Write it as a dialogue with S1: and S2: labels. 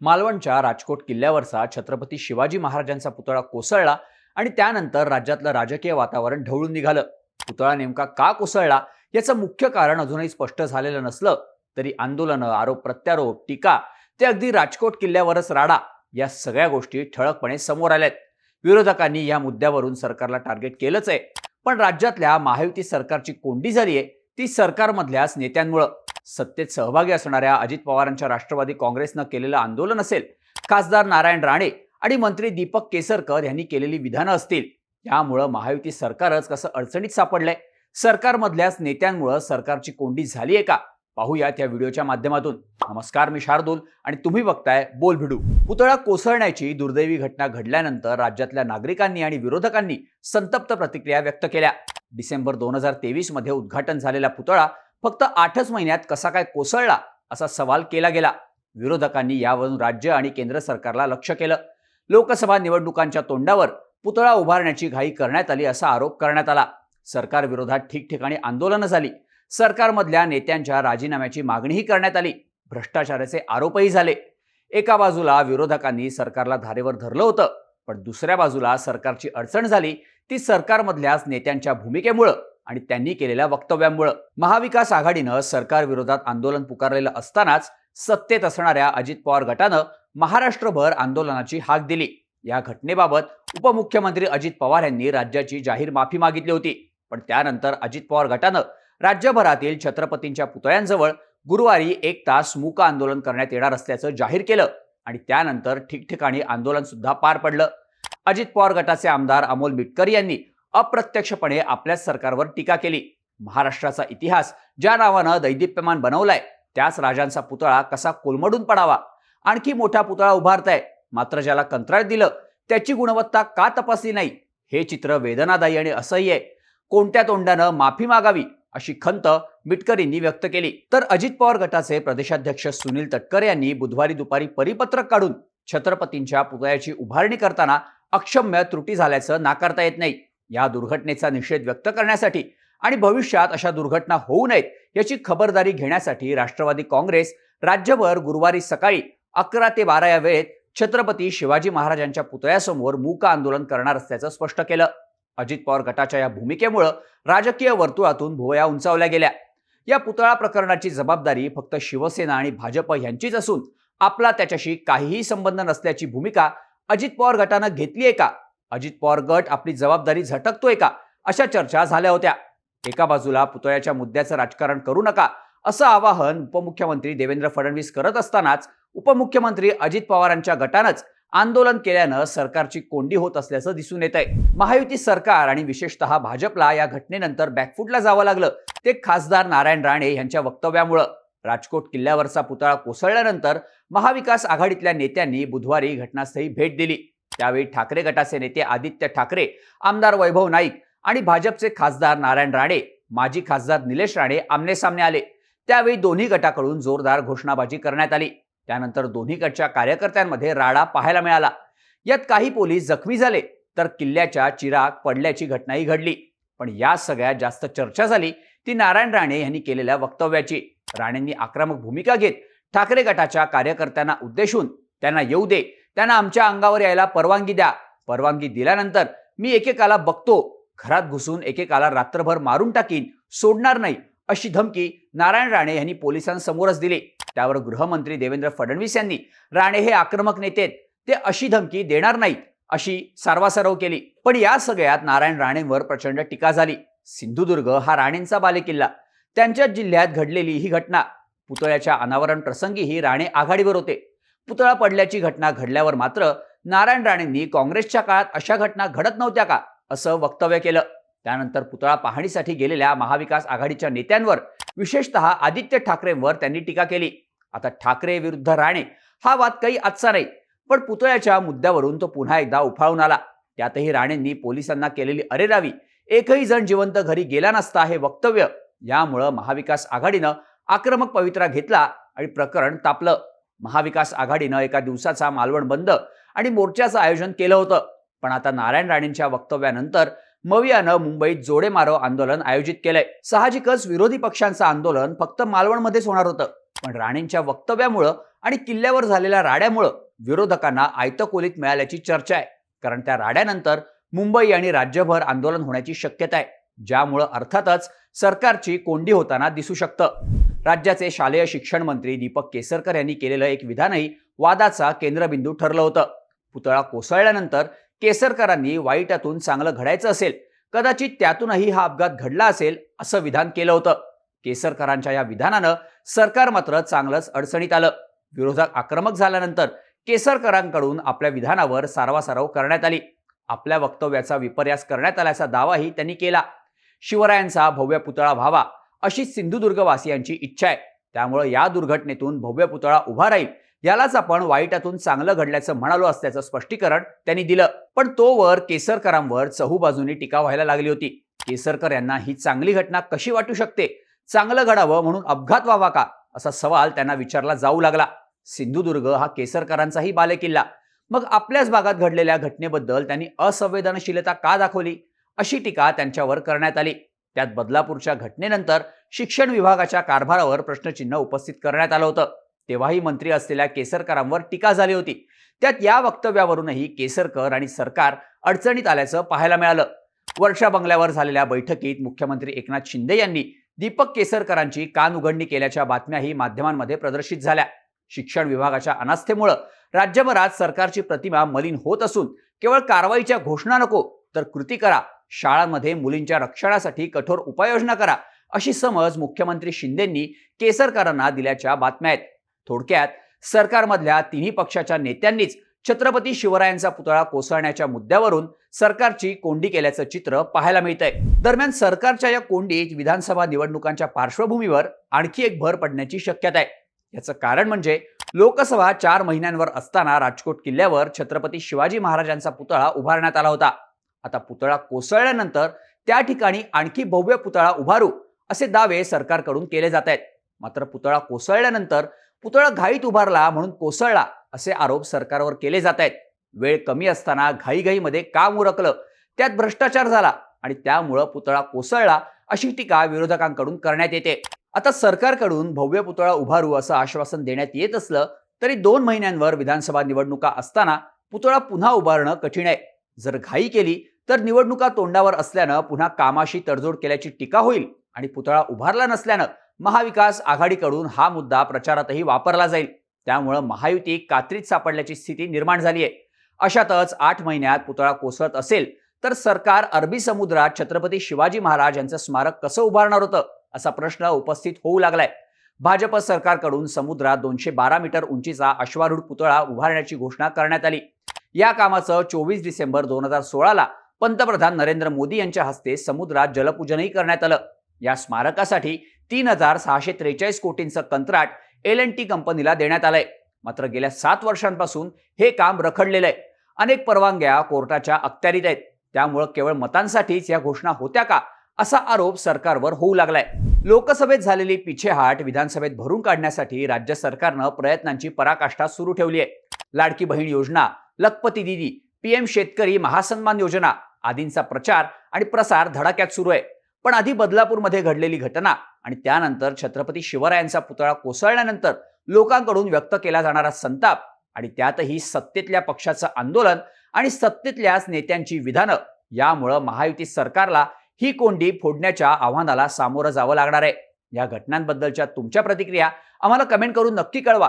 S1: मालवणच्या राजकोट किल्ल्यावरचा छत्रपती शिवाजी महाराजांचा पुतळा कोसळला आणि त्यानंतर राज्यातलं राजकीय वातावरण ढवळून निघालं. पुतळा नेमका का कोसळला याचं मुख्य कारण अजूनही स्पष्ट झालेलं नसलं तरी आंदोलनं आरोप प्रत्यारोप टीका ते अगदी राजकोट किल्ल्यावरच राडा या सगळ्या गोष्टी ठळकपणे समोर आल्यात. विरोधकांनी या मुद्द्यावरून सरकारला टार्गेट केलंच आहे. पण राज्यातल्या महायुती सरकारची कोंडी झाली आहे ती सरकारमधल्याच नेत्यांमुळं. सत्तेत सहभागी असणाऱ्या अजित पवारांच्या राष्ट्रवादी काँग्रेसनं केलेलं आंदोलन असेल खासदार नारायण राणे आणि मंत्री दीपक केसरकर यांनी केलेली विधानं असतील यामुळं महायुती सरकारच कसं अडचणीत सापडलंय? सरकारमधल्याच नेत्यांमुळं सरकारची कोंडी झाली आहे का? पाहूयात त्या व्हिडिओच्या माध्यमातून. नमस्कार मी शार्दूल आणि तुम्ही बघताय बोल भिडू. पुतळा कोसळण्याची दुर्दैवी घटना घडल्यानंतर राज्यातल्या नागरिकांनी आणि विरोधकांनी संतप्त प्रतिक्रिया व्यक्त केल्या. डिसेंबर दोन हजार तेवीसमध्ये उद्घाटन झालेला पुतळा फक्त आठच महिन्यात कसा काय कोसळला असा सवाल केला गेला. विरोधकांनी यावरून राज्य आणि केंद्र सरकारला लक्ष केलं. लोकसभा निवडणुकांच्या तोंडावर पुतळा उभारण्याची घाई करण्यात आली असा आरोप करण्यात आला. सरकार विरोधात ठिकठिकाणी आंदोलनं झाली. सरकारमधल्या नेत्यांच्या राजीनाम्याची मागणीही करण्यात आली. भ्रष्टाचाराचे आरोपही झाले. एका बाजूला विरोधकांनी सरकारला धारेवर धरलं होतं पण दुसऱ्या बाजूला सरकारची अडचण झाली. ती सरकारमधल्याच नेत्यांच्या भूमिकेमुळं. आणि त्यांनी केलेल्या वक्तव्यामुळं महाविकास आघाडीनं सरकार विरोधात आंदोलन पुकारलेलं असतानाच सत्तेत असणाऱ्या अजित पवार गटानं महाराष्ट्रभर आंदोलनाची हाक दिली. या घटनेबाबत उपमुख्यमंत्री अजित पवार यांनी राज्याची जाहीर माफी मागितली होती. पण त्यानंतर अजित पवार गटानं राज्यभरातील छत्रपतींच्या पुतळ्यांजवळ गुरुवारी एक तास मूक आंदोलन करण्यात येणार असल्याचं जाहीर केलं आणि त्यानंतर ठिकठिकाणी आंदोलन सुद्धा पार पडलं. अजित पवार गटाचे आमदार अमोल मिटकर यांनी अप्रत्यक्षपणे आपल्याच सरकारवर टीका केली. महाराष्ट्राचा इतिहास ज्या नावानं दैदिप्यमान बनवलाय त्याच राजांचा पुतळा कसा कोलमडून पडावा? आणखी मोठा पुतळा उभारताय मात्र ज्याला कंत्राट दिलं त्याची गुणवत्ता का तपासली नाही? हे चित्र वेदनादायी आणि असह्य आहे. कोणत्या तोंडानं माफी मागावी अशी खंत मिटकरींनी व्यक्त केली. तर अजित पवार गटाचे प्रदेशाध्यक्ष सुनील तटकरे यांनी बुधवारी दुपारी परिपत्रक काढून छत्रपतींच्या पुतळ्याची उभारणी करताना अक्षम्य त्रुटी झाल्याचं नाकारता येत नाही. या दुर्घटनेचा निषेध व्यक्त करण्यासाठी आणि भविष्यात अशा दुर्घटना होऊ नयेत याची खबरदारी घेण्यासाठी राष्ट्रवादी काँग्रेस राज्यभर गुरुवारी सकाळी अकरा ते बारा या वेळेत छत्रपती शिवाजी महाराजांच्या पुतळ्यासमोर मूक आंदोलन करणार असल्याचं स्पष्ट केलं. अजित पवार गटाच्या या भूमिकेमुळं राजकीय वर्तुळातून भुवया उंचावल्या गेल्या. या पुतळा प्रकरणाची जबाबदारी फक्त शिवसेना आणि भाजप यांचीच असून आपला त्याच्याशी काहीही संबंध नसल्याची भूमिका अजित पवार गटानं घेतली आहे का? अजित पवार गट आपली जबाबदारी झटकतोय का? अशा चर्चा झाल्या होत्या. एका बाजूला पुतळ्याच्या मुद्द्याचं राजकारण करू नका असं आवाहन उपमुख्यमंत्री देवेंद्र फडणवीस करत असतानाच उपमुख्यमंत्री अजित पवारांच्या गटानंच आंदोलन केल्यानं सरकारची कोंडी होत असल्याचं दिसून येत आहे महायुती सरकार आणि विशेषतः भाजपला या घटनेनंतर बॅकफुटला जावं लागलं. ते खासदार नारायण राणे यांच्या वक्तव्यामुळं. राजकोट किल्ल्यावरचा पुतळा कोसळल्यानंतर महाविकास आघाडीतल्या नेत्यांनी बुधवारी घटनास्थळी भेट दिली. त्यावेळी ठाकरे गटाचे नेते आदित्य ठाकरे आमदार वैभव नाईक आणि भाजपचे खासदार नारायण राणे माजी खासदार निलेश राणे आमनेसामने आले. त्यावेळी दोन्ही गटाकडून जोरदार घोषणाबाजी करण्यात आली. त्यानंतर दोन्ही गटच्या कार्यकर्त्यांमध्ये राडा पाहायला मिळाला. यात काही पोलीस जखमी झाले तर किल्ल्याच्या चिराग पडल्याची घटनाही घडली. पण या सगळ्यात जास्त चर्चा झाली ती नारायण राणे यांनी केलेल्या वक्तव्याची. राणेंनी आक्रमक भूमिका घेत ठाकरे गटाच्या कार्यकर्त्यांना उद्देशून त्यांना येऊ दे त्यांना आमच्या अंगावर यायला परवानगी द्या. परवानगी दिल्यानंतर मी एकेकाला बघतो घरात घुसून एकेकाला रात्रभर मारून टाकीन सोडणार नाही अशी धमकी नारायण राणे यांनी पोलिसांसमोरच दिली. त्यावर गृहमंत्री देवेंद्र फडणवीस यांनी राणे हे आक्रमक नेते ते अशी धमकी देणार नाहीत अशी सारवासारव केली. पण या सगळ्यात नारायण राणेंवर प्रचंड टीका झाली. सिंधुदुर्ग हा राणेंचा बालेकिल्ला. त्यांच्याच जिल्ह्यात घडलेली ही घटना पुतळ्याच्या अनावरण प्रसंगीही राणे आघाडीवर होते. पुतळा पडल्याची घटना घडल्यावर मात्र नारायण राणेंनी काँग्रेसच्या काळात अशा घटना घडत नव्हत्या का असं वक्तव्य केलं. त्यानंतर पुतळा पाहणीसाठी गेलेल्या महाविकास आघाडीच्या नेत्यांवर विशेषतः आदित्य ठाकरेंवर त्यांनी टीका केली. आता ठाकरे विरुद्ध राणे हा वाद काही आजचा नाही पण पुतळ्याच्या मुद्द्यावरून तो पुन्हा एकदा उफाळून आला. त्यातही राणेंनी पोलिसांना केलेली अरेरावी एकही जण जिवंत घरी गेला नसता हे वक्तव्य यामुळं महाविकास आघाडीनं आक्रमक पवित्रा घेतला आणि प्रकरण तापलं. महाविकास आघाडीनं एका दिवसाचा मालवण बंद आणि मोर्चाचं आयोजन केलं होतं. पण आता नारायण राणेंच्या वक्तव्यानंतर मवियानं मुंबईत जोडे मारो आंदोलन आयोजित केलंय. साहजिकच विरोधी पक्षांचं आंदोलन फक्त मालवणमध्येच होणार होतं. पण राणेंच्या वक्तव्यामुळं आणि किल्ल्यावर झालेल्या राड्यामुळं विरोधकांना आयतकोलीत मिळाल्याची चर्चा आहे. कारण त्या राड्यानंतर मुंबई आणि राज्यभर आंदोलन होण्याची शक्यता आहे. ज्यामुळं अर्थातच सरकारची कोंडी होताना दिसू शकतं. राज्याचे शालेय शिक्षण मंत्री दीपक केसरकर यांनी केलेलं एक विधानही वादाचा केंद्रबिंदू ठरलं होतं. पुतळा कोसळल्यानंतर केसरकरांनी वाईटातून चांगलं घडायचं असेल कदाचित त्यातूनही हा अपघात घडला असेल असं विधान केलं होतं. केसरकरांच्या या विधानानं सरकार मात्र चांगलंच अडचणीत आलं. विरोधक आक्रमक झाल्यानंतर केसरकरांकडून आपल्या विधानावर सारवासारव करण्यात आली. आपल्या वक्तव्याचा विपर्यास करण्यात आल्याचा दावाही त्यांनी केला. शिवरायांचा भव्य पुतळा व्हावा अशी सिंधुदुर्गवासियांची इच्छा आहे. त्यामुळे या दुर्घटनेतून भव्य पुतळा उभा राहील. यालाच आपण वाईटातून चांगलं घडल्याचं म्हणालो असल्याचं स्पष्टीकरण त्यांनी दिलं. पण तोवर केसरकरांवर चहूबाजूनी टीका व्हायला लागली होती. केसरकर यांना ही चांगली घटना कशी वाटू शकते? चांगलं घडावं म्हणून अपघात व्हावा का? असा सवाल त्यांना विचारला जाऊ लागला. सिंधुदुर्ग हा केसरकरांचाही बालेकिल्ला. मग आपल्याच भागात घडलेल्या घटनेबद्दल त्यांनी असंवेदनशीलता का दाखवली? अशी टीका त्यांच्यावर करण्यात आली. त्यात बदलापूरच्या घटनेनंतर शिक्षण विभागाच्या कारभारावर प्रश्नचिन्ह उपस्थित करण्यात आलं होतं. तेव्हाही मंत्री असलेल्या केसरकरांवर टीका झाली होती. त्यात या वक्तव्यावरूनही केसरकर आणि सरकार अडचणीत आल्याचं पाहायला मिळालं. वर्षा बंगल्यावर झालेल्या बैठकीत मुख्यमंत्री एकनाथ शिंदे यांनी दीपक केसरकरांची कान उघडणी केल्याच्या बातम्याही माध्यमांमध्ये प्रदर्शित झाल्या. शिक्षण विभागाच्या अनास्थेमुळं राज्यभरात सरकारची प्रतिमा मलिन होत असून केवळ कारवाईच्या घोषणा नको तर कृती करा शाळांमध्ये मुलींच्या रक्षणासाठी कठोर उपाययोजना करा अशी समज मुख्यमंत्री शिंदेंनी केसरकरांना दिल्याच्या बातम्या आहेत. थोडक्यात सरकारमधल्या तिन्ही पक्षाच्या नेत्यांनीच छत्रपती शिवरायांचा पुतळा कोसळण्याच्या मुद्द्यावरून सरकारची कोंडी केल्याचं चित्र पाहायला मिळतंय. दरम्यान सरकारच्या या कोंडीत विधानसभा निवडणुकांच्या पार्श्वभूमीवर आणखी एक भर पडण्याची शक्यता आहे. याचं कारण म्हणजे लोकसभा चार महिन्यांवर असताना राजकोट किल्ल्यावर छत्रपती शिवाजी महाराजांचा पुतळा उभारण्यात आला होता. आता पुतळा कोसळल्यानंतर त्या ठिकाणी आणखी भव्य पुतळा उभारू असे दावे सरकारकडून केले जात आहेत. मात्र पुतळा कोसळल्यानंतर पुतळा घाईत उभारला म्हणून कोसळला असे आरोप सरकारवर केले जात आहेत. वेळ कमी असताना घाईघाईमध्ये काम उरकलं त्यात भ्रष्टाचार झाला आणि त्यामुळं पुतळा कोसळला अशी टीका विरोधकांकडून करण्यात येते. आता सरकारकडून भव्य पुतळा उभारू असं आश्वासन देण्यात येत असलं तरी दोन महिन्यांवर विधानसभा निवडणुका असताना पुतळा पुन्हा उभारणं कठीण आहे. जर घाई केली तर निवडणुका तोंडावर असल्यानं पुन्हा कामाशी तडजोड केल्याची टीका होईल आणि पुतळा उभारला नसल्यानं महाविकास आघाडीकडून हा मुद्दा प्रचारातही वापरला जाईल. त्यामुळं महायुती कात्रीत सापडल्याची स्थिती निर्माण झाली आहे अशातच आठ महिन्यात पुतळा कोसळत असेल तर सरकार अरबी समुद्रात छत्रपती शिवाजी महाराज यांचं स्मारक कसं उभारणार होतं असा प्रश्न उपस्थित होऊ लागलाय. भाजप सरकारकडून समुद्रात दोनशे बारा मीटर उंचीचा अश्वारूढ पुतळा उभारण्याची घोषणा करण्यात आली. या कामाचं चोवीस डिसेंबर दोन हजार सोळाला पंतप्रधान नरेंद्र मोदी यांच्या हस्ते समुद्रात जलपूजनही करण्यात आलं. या स्मारकासाठी तीन हजार सहाशे त्रेचाळीस कोटींचं कंत्राट एल एन टी कंपनीला देण्यात आलंय. मात्र गेल्या सात वर्षांपासून हे काम रखडलेलं आहे अनेक परवानग्या कोर्टाच्या अखत्यारीत आहेत. त्यामुळं केवळ मतांसाठीच या घोषणा होत्या का असा आरोप सरकारवर होऊ लागलाय. लोकसभेत झालेली पिछेहाट विधानसभेत भरून काढण्यासाठी राज्य सरकारनं प्रयत्नांची पराकाष्ठा सुरू ठेवली आहे. लाडकी बहीण योजना लखपती दिदी पीएम शेतकरी महासन्मान योजना आदींचा प्रचार आणि प्रसार धडाक्यात सुरू आहे. पण आधी बदलापूरमध्ये घडलेली घटना आणि त्यानंतर छत्रपती शिवरायांचा पुतळा कोसळल्यानंतर लोकांकडून व्यक्त केला जाणारा संताप आणि त्यातही सत्तेतल्या पक्षाचं आंदोलन आणि सत्तेतल्याच नेत्यांची विधानं यामुळं महायुती सरकारला ही कोंडी फोडण्याच्या आव्हानाला सामोरं जावं लागणार आहे. या घटनांबद्दलच्या तुमच्या प्रतिक्रिया आम्हाला कमेंट करून नक्की कळवा.